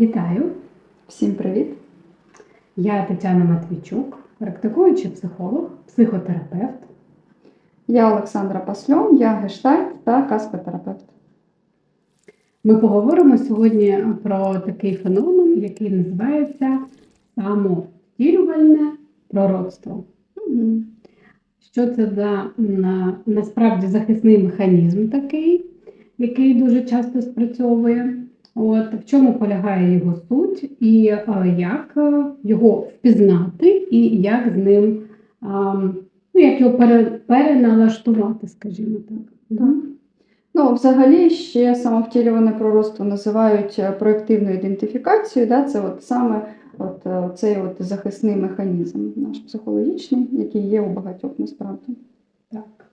Вітаю! Всім привіт! Я Тетяна Матвійчук, практикуючий психолог, психотерапевт. Я Олександра Пасльон, я гештальт та каскотерапевт. Ми поговоримо сьогодні про такий феномен, який називається самовтілювальне пророцтво. Що це за на, насправді захисний механізм такий, який дуже часто спрацьовує? От, в чому полягає його суть, і е, як е, його впізнати, і як з ним ну, як його пере, переналаштувати, скажімо так. Так. Ну, взагалі, ще самовтілюване пророцтво називають е, проєктивною ідентифікацією. Да? Це от саме от, цей от захисний механізм наш психологічний, який є у багатьох насправді. Так.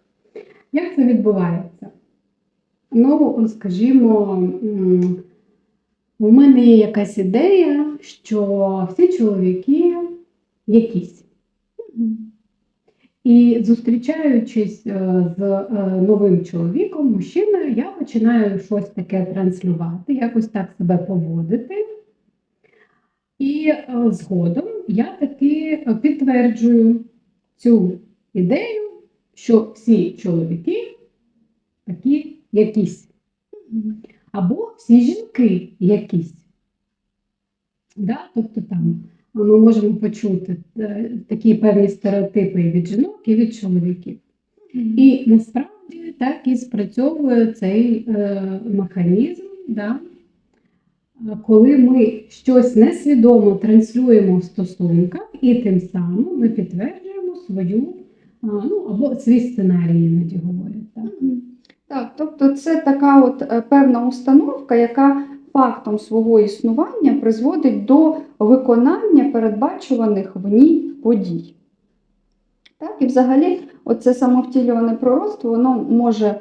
Як це відбувається? Ну, скажімо, у мене є якась ідея, що всі чоловіки якісь. І зустрічаючись е, з е, новим чоловіком, мужчиною, я починаю щось таке транслювати, якось так себе поводити. І е, згодом я таки підтверджую цю ідею, що всі чоловіки такі якісь, або всі жінки якісь. Да? Тобто там ми можемо почути е, такі певні стереотипи і від жінок і від чоловіків. І насправді так і спрацьовує цей е, механізм, да? Е, коли ми щось несвідомо транслюємо в стосунках, і тим самим ми підтверджуємо свою а, ну, або свій сценарій іноді говорять. Так? Тобто це така от е, певна установка, яка фактом свого існування призводить до виконання передбачуваних в ній подій. Так, і взагалі, оце самовтілюване пророцтво, воно може е,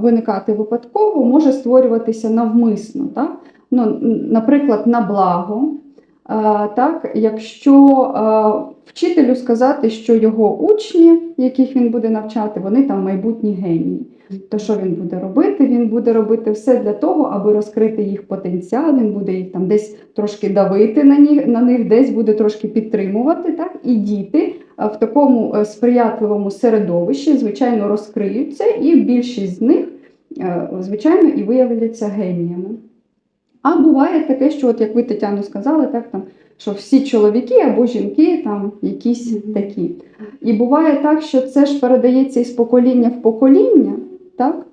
виникати випадково, може створюватися навмисно. Так? Ну, наприклад, на благо. Так, якщо вчителю сказати, що його учні, яких він буде навчати, вони там майбутні генії. То що він буде робити? Він буде робити все для того, аби розкрити їх потенціал. Він буде їх там десь трошки давити на них, на них десь буде трошки підтримувати. Так? І діти в такому е, сприятливому середовищі, звичайно, розкриються, і більшість з них, е, звичайно, і виявляться геніями. А буває таке, що, от як ви Тетяно сказали, так там, що всі чоловіки або жінки там якісь такі. І буває так, що це ж передається із покоління в покоління, так?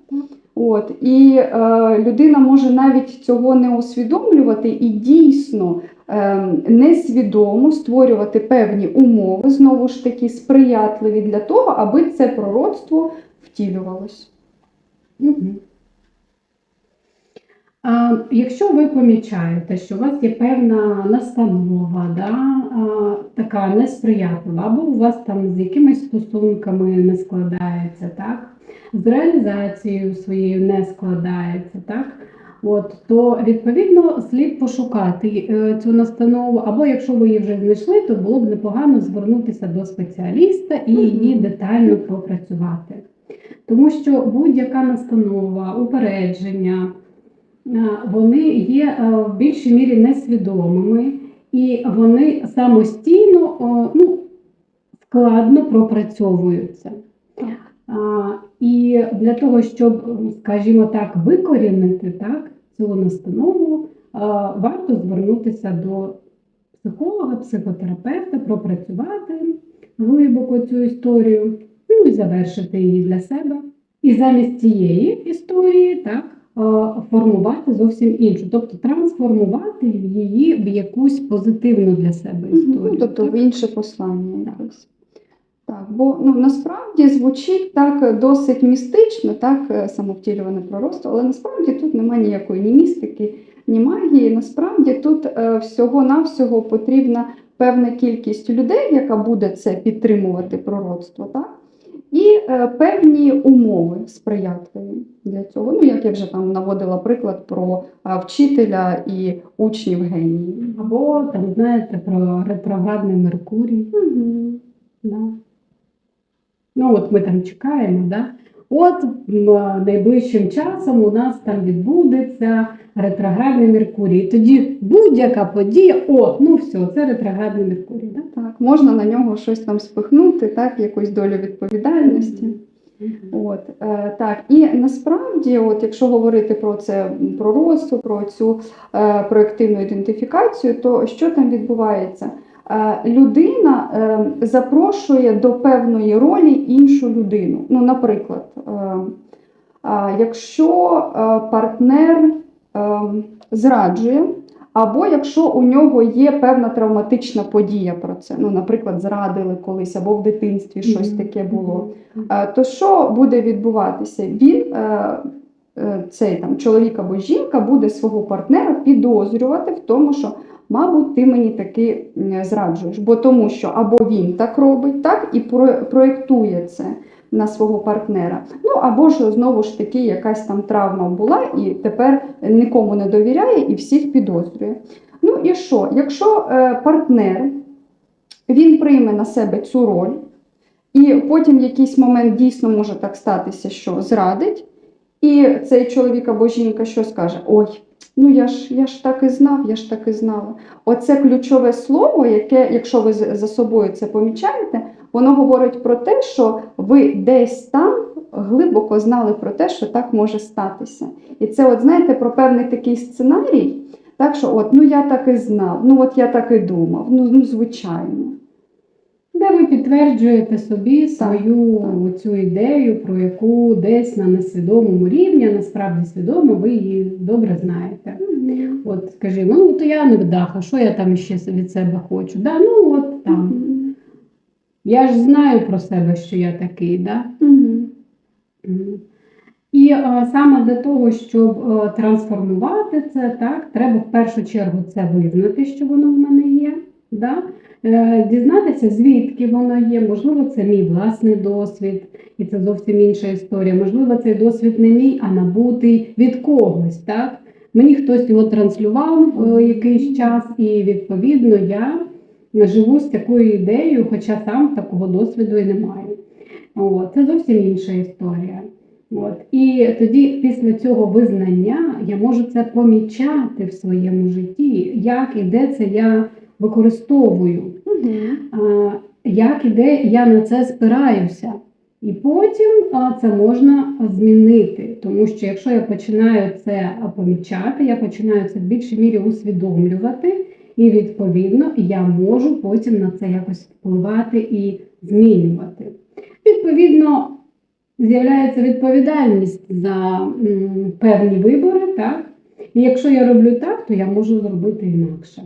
От, і е, людина може навіть цього не усвідомлювати і дійсно е, несвідомо створювати певні умови, знову ж таки, сприятливі для того, аби це пророцтво втілювалось. Мгм. Якщо ви помічаєте, що у вас є певна настанова, да, така несприятлива, або у вас там з якимись стосунками не складається, так, з реалізацією своєю не складається, так, от, то відповідно слід пошукати е, цю настанову, або якщо ви її вже знайшли, то було б непогано звернутися до спеціаліста і її детально пропрацювати. Тому що будь-яка настанова, упередження, вони є е, в більшій мірі несвідомими, і вони самостійно ну, складно пропрацьовуються. І для того, щоб, скажімо так, викорінити так, цю настанову, варто звернутися до психолога, психотерапевта, пропрацювати глибоко цю історію, ну і завершити її для себе. І замість цієї історії так, формувати зовсім іншу, тобто трансформувати її в якусь позитивну для себе історію. Ну, тобто так? в інше послання Так. Так, бо ну, насправді звучить так досить містично, так, е, самовтілюване пророцтво, але насправді тут немає ніякої ні містики, ні магії. Насправді тут е, всього-навсього потрібна певна кількість людей, яка буде це підтримувати пророцтво, так? І е, певні умови сприятливі для цього. Ну, як я вже там наводила приклад про е, вчителя і учнів генії. Або там, знаєте, про ретроградний Меркурій. Угу. Да. Ну, от ми там чекаємо, да? От найближчим часом у нас там відбудеться ретроградний Меркурій. І тоді будь-яка подія, о, ну все, це ретроградний Меркурій. Да? Так, можна на нього щось там спихнути, так, якусь долю відповідальності. От, е, так, і насправді, от, якщо говорити про це, про росту, про цю е, проєктивну ідентифікацію, то що там відбувається? Е, людина е, запрошує до певної ролі іншу людину. Ну, наприклад, е, якщо партнер зраджує, або якщо у нього є певна травматична подія про це, ну, наприклад, зрадили колись, або в дитинстві щось таке було. То що буде відбуватися? Він, цей там чоловік або жінка, буде свого партнера підозрювати в тому, що, мабуть, ти мені таки зраджуєш. Бо тому що або він так робить, так і про- проєктує це на свого партнера. Ну або ж знову ж таки якась там травма була, і тепер нікому не довіряє і всіх підозрює. Ну і що? Якщо е, партнер він прийме на себе цю роль. І потім в якийсь момент дійсно може так статися, що зрадить, і цей чоловік або жінка що скаже: Ой, ну я ж я ж так і знав, я ж так і знала. Оце ключове слово, яке, якщо ви за собою це помічаєте, воно говорить про те, що ви десь там глибоко знали про те, що так може статися. І це, от знаєте, про певний такий сценарій, так що, от, ну я так і знав, ну от я так і думав, ну, ну звичайно. Де ви підтверджуєте собі свою так. цю ідею, про яку десь на несвідомому рівні, а насправді свідомо, ви її добре знаєте. От скажімо, ну то я не вдаха, що я там ще від себе хочу? Да? Ну от там. Мгм. Я ж знаю про себе, що я такий, да? Мгм. І е, саме для того, щоб е, трансформувати це, так, треба в першу чергу це визнати, що воно в мене є. Да? Е, дізнатися, звідки воно є. Можливо, це мій власний досвід, і це зовсім інша історія. Можливо, цей досвід не мій, а набутий від когось. Так? Мені хтось його транслював е, якийсь час, і відповідно я живу з такою ідеєю, хоча сам такого досвіду і не маю. От, це зовсім інша історія. От. І тоді, після цього визнання, я можу це помічати в своєму житті, як і де це я використовую, Мгм. а, як і де я на це спираюся. І потім а, це можна змінити, тому що якщо я починаю це помічати, я починаю це в більшій мірі усвідомлювати, і відповідно я можу потім на це якось впливати і змінювати. Відповідно, з'являється відповідальність за м, певні вибори, так? І якщо я роблю так, то я можу зробити інакше.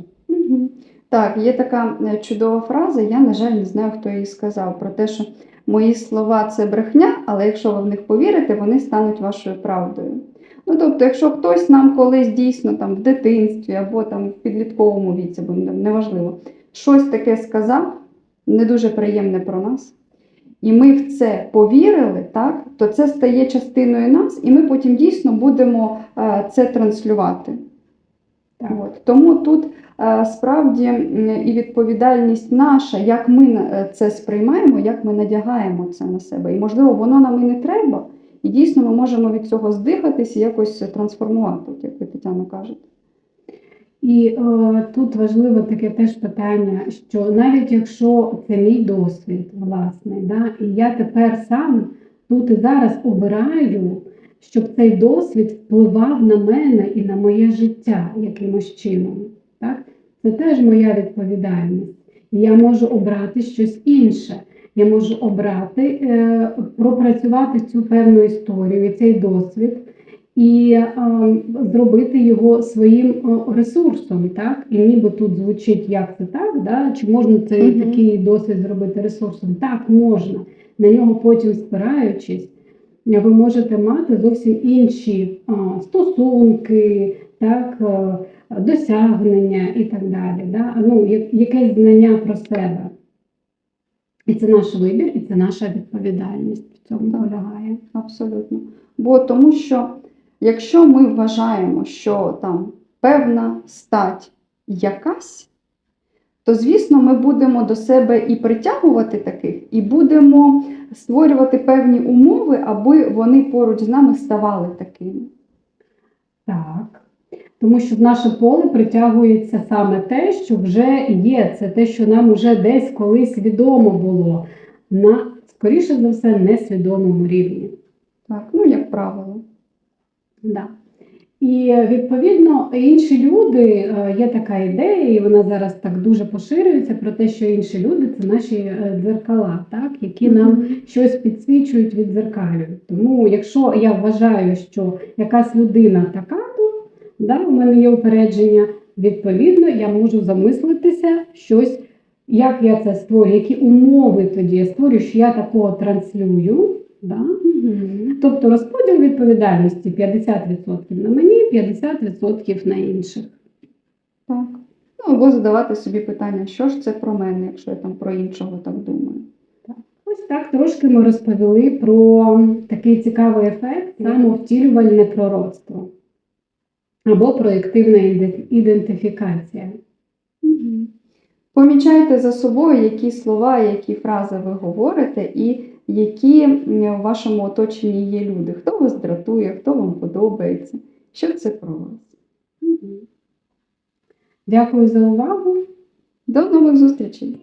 Так, є така е, чудова фраза, я, на жаль, не знаю, хто її сказав, про те, що мої слова це брехня, але якщо ви в них повірите, вони стануть вашою правдою. Ну, тобто, якщо хтось нам колись дійсно там в дитинстві або там в підлітковому віці, бо неважливо, щось таке сказав, не дуже приємне про нас, і ми в це повірили, так, то це стає частиною нас, і ми потім дійсно будемо е, це транслювати. Так. От. Тому тут справді і відповідальність наша, як ми е, це сприймаємо, як ми надягаємо це на себе. І можливо, воно нам і не треба. І дійсно ми можемо від цього здихатись і якось трансформувати, як ви Тетяно кажете. І е, тут важливо таке теж питання, що навіть якщо це мій досвід власний, да, і я тепер сам тут і зараз обираю, щоб цей досвід впливав на мене і на моє життя якимось чином. Так? Це теж моя відповідальність. І я можу обрати щось інше. Я можу обрати, е, пропрацювати цю певну історію і цей досвід і е, зробити його своїм е, ресурсом, так? І ніби тут звучить, як це так, да? чи можна цей Мгм. такий досвід зробити ресурсом? Так, можна. На нього потім спираючись, ви можете мати зовсім інші стосунки, так, досягнення і так далі. Да? Ну, якесь знання про себе. І це наш вибір, і це наша відповідальність в цьому Так. полягає. Абсолютно. Бо тому що якщо ми вважаємо, що там певна стать якась, то звісно, ми будемо до себе і притягувати таких, і будемо створювати певні умови, аби вони поруч з нами ставали такими. Так. Тому що в наше поле притягується саме те, що вже є. Це те, що нам вже десь колись відомо було на, скоріше за все, несвідомому рівні. Так, ну як правило. Да. І відповідно інші люди, е, є така ідея, і вона зараз так дуже поширюється про те, що інші люди це наші е, дзеркала, так, які нам щось підсвічують від дзеркалюють. Тому, якщо я вважаю, що якась людина така, да, у мене є упередження, відповідно, я можу замислитися щось, як я це створюю, які умови тоді я створюю, що я такого транслюю. Да? Мгм. Тобто розподіл відповідальності 50% на мені, 50% на інших. Так. Ну, або задавати собі питання, що ж це про мене, якщо я там про іншого так думаю. Ось так трошки ми розповіли про такий цікавий ефект самовтілювальне пророцтво або проєктивна ідентифікація. Помічайте за собою, які слова, які фрази ви говорите, і які в вашому оточенні є люди. Хто вас дратує, хто вам подобається, що це про вас. Дякую за увагу. До нових зустрічей!